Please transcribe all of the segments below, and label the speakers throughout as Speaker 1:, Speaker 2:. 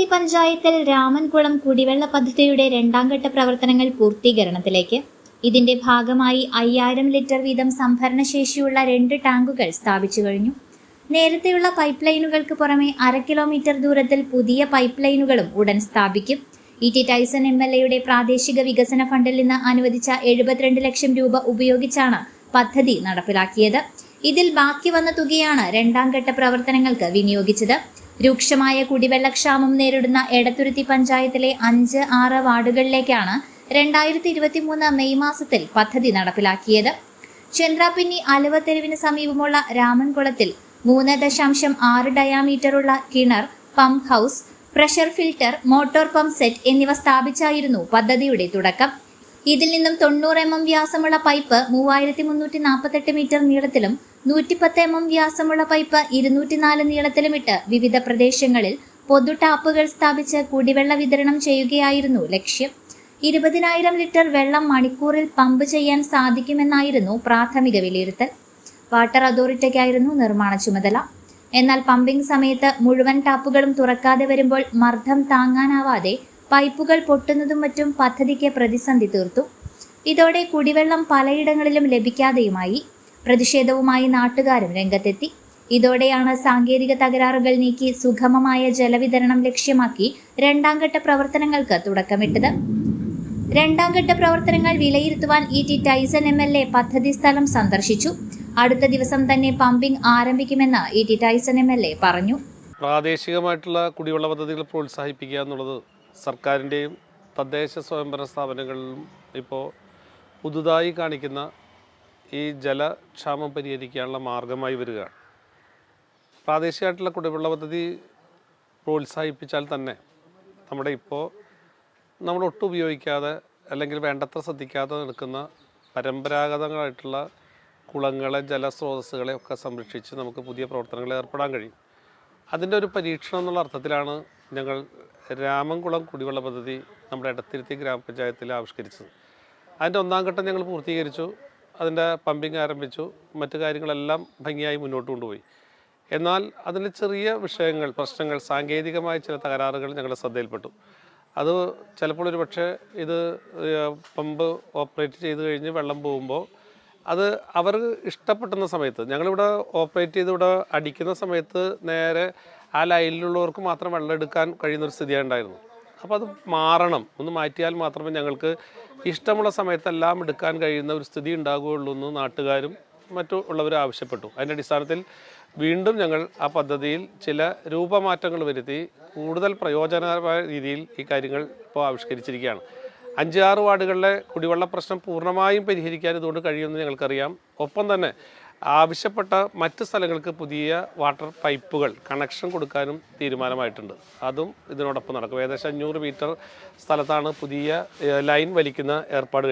Speaker 1: എടത്തുരുത്തി പഞ്ചായത്തിൽ രാമൻകുളം കുടിവെള്ള പദ്ധതിയുടെ രണ്ടാം ഘട്ട പ്രവർത്തനങ്ങൾ പൂർത്തീകരണത്തിലേക്ക്. ഇതിന്റെ ഭാഗമായി അയ്യായിരം ലിറ്റർ വീതം സംഭരണശേഷിയുള്ള രണ്ട് ടാങ്കുകൾ സ്ഥാപിച്ചു കഴിഞ്ഞു. നേരത്തെയുള്ള പൈപ്പ് ലൈനുകൾക്ക് പുറമെ അര കിലോമീറ്റർ ദൂരത്തിൽ പുതിയ പൈപ്പ് ലൈനുകളും ഉടൻ സ്ഥാപിക്കും. E T Taison M L എയുടെ പ്രാദേശിക വികസന ഫണ്ടിൽ നിന്ന് അനുവദിച്ച എഴുപത്തിരണ്ട് ലക്ഷം രൂപ ഉപയോഗിച്ചാണ് പദ്ധതി നടപ്പിലാക്കിയത്. ഇതിൽ ബാക്കി വന്ന തുകയാണ് രണ്ടാം ഘട്ട പ്രവർത്തനങ്ങൾക്ക് വിനിയോഗിച്ചത്. രൂക്ഷമായ കുടിവെള്ളക്ഷാമം നേരിടുന്ന എടത്തുരുത്തി പഞ്ചായത്തിലെ അഞ്ച് ആറ് വാർഡുകളിലേക്കാണ് രണ്ടായിരത്തി ഇരുപത്തി മൂന്ന് മെയ് മാസത്തിൽ പദ്ധതി നടപ്പിലാക്കിയത്. ചന്ദ്രാപിന്നി അലുവത്തെരുവിന് സമീപമുള്ള രാമൻകുളത്തിൽ മൂന്ന് ദശാംശം ആറ് ഡയാമീറ്ററുള്ള കിണർ pump house pressure filter motor pump set എന്നിവ സ്ഥാപിച്ചായിരുന്നു പദ്ധതിയുടെ തുടക്കം. ഇതിൽ നിന്നും തൊണ്ണൂറ് എം എം വ്യാസമുള്ള പൈപ്പ് മൂവായിരത്തി മുന്നൂറ്റി നാൽപ്പത്തെട്ട് മീറ്റർ നീളത്തിലും നൂറ്റിപ്പത്ത് എം എം വ്യാസമുള്ള പൈപ്പ് ഇരുന്നൂറ്റിനാല് നീളത്തിലുമിട്ട് വിവിധ പ്രദേശങ്ങളിൽ പൊതു ടാപ്പുകൾ സ്ഥാപിച്ച് കുടിവെള്ള വിതരണം ചെയ്യുകയായിരുന്നു ലക്ഷ്യം. ഇരുപതിനായിരം ലിറ്റർ വെള്ളം മണിക്കൂറിൽ പമ്പ് ചെയ്യാൻ സാധിക്കുമെന്നായിരുന്നു പ്രാഥമിക വിലയിരുത്തൽ. വാട്ടർ അതോറിറ്റിക്കായിരുന്നു നിർമ്മാണ ചുമതല. എന്നാൽ പമ്പിംഗ് സമയത്ത് മുഴുവൻ ടാപ്പുകളും തുറക്കാതെ വരുമ്പോൾ മർദ്ദം താങ്ങാനാവാതെ പൈപ്പുകൾ പൊട്ടുന്നതും മറ്റും പദ്ധതിക്ക് പ്രതിസന്ധി തീർത്തു. ഇതോടെ കുടിവെള്ളം പലയിടങ്ങളിലും ലഭിക്കാതെയുമായി. പ്രതിഷേധവുമായി നാട്ടുകാരും രംഗത്തെത്തി. ഇതോടെയാണ് സാങ്കേതിക തകരാറുകൾ നീക്കി സുഗമമായ ജലവിതരണം ലക്ഷ്യമാക്കി രണ്ടാം ഘട്ട പ്രവർത്തനങ്ങൾക്ക് തുടക്കമിട്ടത്. രണ്ടാം ഘട്ട പ്രവർത്തനങ്ങൾ വിലയിരുത്തുവാൻ E T Taison M L A പദ്ധതി സ്ഥലം സന്ദർശിച്ചു. അടുത്ത ദിവസം തന്നെ പമ്പിംഗ് ആരംഭിക്കുമെന്ന് E T Taison M L A പറഞ്ഞു.
Speaker 2: പ്രാദേശികമായിട്ടുള്ള കുടിവെള്ള പദ്ധതികൾ പ്രോത്സാഹിപ്പിക്കുക എന്നുള്ളത് സർക്കാരിന്റെയും തദ്ദേശ സ്വയംഭരണ സ്ഥാപനങ്ങളിലും ഇപ്പോൾ പുതുതായി കാണിക്കുന്ന ഈ ജലക്ഷാമം പരിഹരിക്കാനുള്ള മാർഗമായി വരികയാണ്. പ്രാദേശികമായിട്ടുള്ള കുടിവെള്ള പദ്ധതി പ്രോത്സാഹിപ്പിച്ചാൽ തന്നെ നമ്മുടെ ഇപ്പോൾ നമ്മൾ ഒട്ടും ഉപയോഗിക്കാതെ അല്ലെങ്കിൽ വേണ്ടത്ര ശ്രദ്ധിക്കാതെ നിൽക്കുന്ന പരമ്പരാഗതങ്ങളായിട്ടുള്ള കുളങ്ങളെ ജലസ്രോതസ്സുകളെ ഒക്കെ സംരക്ഷിച്ച് നമുക്ക് പുതിയ പ്രവർത്തനങ്ങളിൽ ഏർപ്പെടാൻ കഴിയും. അതിന്റെ ഒരു പരീക്ഷണം എന്നുള്ള അർത്ഥത്തിലാണ് ഞങ്ങൾ രാമൻകുളം കുടിവെള്ള പദ്ധതി നമ്മുടെ എടത്തിരുത്തി ഗ്രാമപഞ്ചായത്തിൽ ആവിഷ്കരിച്ചത്. അതിന്റെ ഒന്നാം ഘട്ടം ഞങ്ങൾ പൂർത്തീകരിച്ചു. അതിന്റെ പമ്പിങ് ആരംഭിച്ചു. മറ്റു കാര്യങ്ങളെല്ലാം ഭംഗിയായി മുന്നോട്ട് കൊണ്ടുപോയി. എന്നാൽ അതിൽ ചെറിയ വിഷയങ്ങൾ പ്രശ്നങ്ങൾ സാങ്കേതികമായ ചില തകരാറുകൾ ഞങ്ങളുടെ ശ്രദ്ധയിൽപ്പെട്ടു. അത് ചിലപ്പോൾ ഒരു പക്ഷേ ഇത് പമ്പ് ഓപ്പറേറ്റ് ചെയ്ത് കഴിഞ്ഞ് വെള്ളം പോകുമ്പോൾ അത് അവർ ഇഷ്ടപ്പെട്ടുന്ന സമയത്ത് ഞങ്ങളിവിടെ ഓപ്പറേറ്റ് ചെയ്ത് ഇവിടെ അടിക്കുന്ന സമയത്ത് നേരെ ആ ലൈനിലുള്ളവർക്ക് മാത്രം വെള്ളം എടുക്കാൻ കഴിയുന്ന ഒരു സ്ഥിതിയാണ് ഉണ്ടായിരുന്നു അപ്പോൾ അത് മാറണം. ഒന്ന് മാറ്റിയാൽ മാത്രമേ ഞങ്ങൾക്ക് ഇഷ്ടമുള്ള സമയത്തെല്ലാം എടുക്കാൻ കഴിയുന്ന ഒരു സ്ഥിതി ഉണ്ടാകുകയുള്ളൂ എന്ന് നാട്ടുകാരും മറ്റു ഉള്ളവർ ആവശ്യപ്പെട്ടു. അതിന്റെ അടിസ്ഥാനത്തിൽ വീണ്ടും ഞങ്ങൾ ആ പദ്ധതിയിൽ ചില രൂപമാറ്റങ്ങൾ വരുത്തി കൂടുതൽ പ്രയോജനകരമായ രീതിയിൽ ഈ കാര്യങ്ങൾ ഇപ്പോൾ ആവിഷ്കരിച്ചിരിക്കുകയാണ്. അഞ്ച് ആറ് വാർഡുകളിലെ കുടിവെള്ള പ്രശ്നം പൂർണമായും പരിഹരിക്കാൻ ഇതുകൊണ്ട് കഴിയുമെന്ന് ഞങ്ങൾക്കറിയാം. ഒപ്പം തന്നെ ആവശ്യപ്പെട്ട മറ്റ് സ്ഥലങ്ങൾക്ക് പുതിയ വാട്ടർ പൈപ്പുകൾ കണക്ഷൻ കൊടുക്കാനും തീരുമാനമായിട്ടുണ്ട്. അതും ഇതിനോടൊപ്പം നടക്കും. ഏകദേശം അഞ്ഞൂറ് മീറ്റർ സ്ഥലത്താണ് പുതിയ ലൈൻ വലിക്കുന്ന ഏർപ്പാട്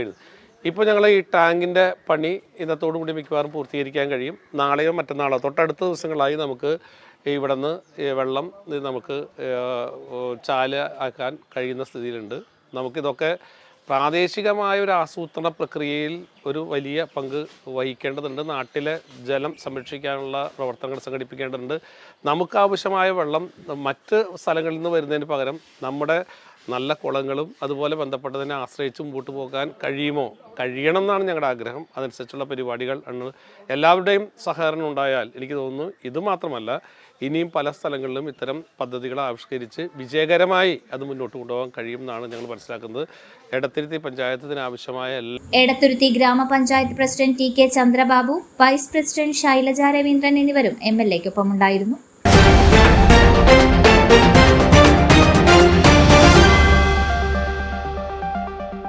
Speaker 2: ഇപ്പോൾ ഞങ്ങൾ ഈ ടാങ്കിന്റെ പണി ഇന്നത്തോടു കൂടി മിക്കവാറും പൂർത്തീകരിക്കാൻ കഴിയും. നാളെയോ മറ്റന്നാളോ തൊട്ടടുത്ത ദിവസങ്ങളായി നമുക്ക് ഇവിടെ നിന്ന് വെള്ളം നമുക്ക് ചാല ആക്കാൻ കഴിയുന്ന സ്ഥിതിയിലുണ്ട്. നമുക്കിതൊക്കെ പ്രാദേശികമായ ഒരു ആസൂത്രണ പ്രക്രിയയിൽ ഒരു വലിയ പങ്ക് വഹിക്കേണ്ടതുണ്ട്. നാട്ടിലെ ജലം സംരക്ഷിക്കാനുള്ള പ്രവർത്തനങ്ങൾ സംഘടിപ്പിക്കേണ്ടതുണ്ട്. നമുക്കാവശ്യമായ വെള്ളം മറ്റ് സ്ഥലങ്ങളിൽ നിന്ന് വരുന്നതിന് പകരം നമ്മുടെ നല്ല കുളങ്ങളും അതുപോലെ ബന്ധപ്പെട്ടതിനെ ആശ്രയിച്ച് മുമ്പോട്ട് പോകാൻ കഴിയുമോ? കഴിയണം എന്നാണ് ഞങ്ങളുടെ ആഗ്രഹം. അതനുസരിച്ചുള്ള പരിപാടികൾ ആണ് എല്ലാവരുടെയും സഹകരണം ഉണ്ടായാൽ എനിക്ക് തോന്നുന്നു ഇത് മാത്രമല്ല ഇനിയും പല സ്ഥലങ്ങളിലും ഇത്തരം പദ്ധതികൾ ആവിഷ്കരിച്ച് വിജയകരമായി അത് മുന്നോട്ട് കൊണ്ടുപോകാൻ കഴിയും എന്നാണ് ഞങ്ങൾ മനസ്സിലാക്കുന്നത്. എടത്തിരുത്തി പഞ്ചായത്തിന് ആവശ്യമായ എല്ലാ
Speaker 1: Edathuruthi grama panchayat president T K Chandrababu vice president Shailaja Raveendran എന്നിവരും എം എൽ എക്കൊപ്പമുണ്ടായിരുന്നു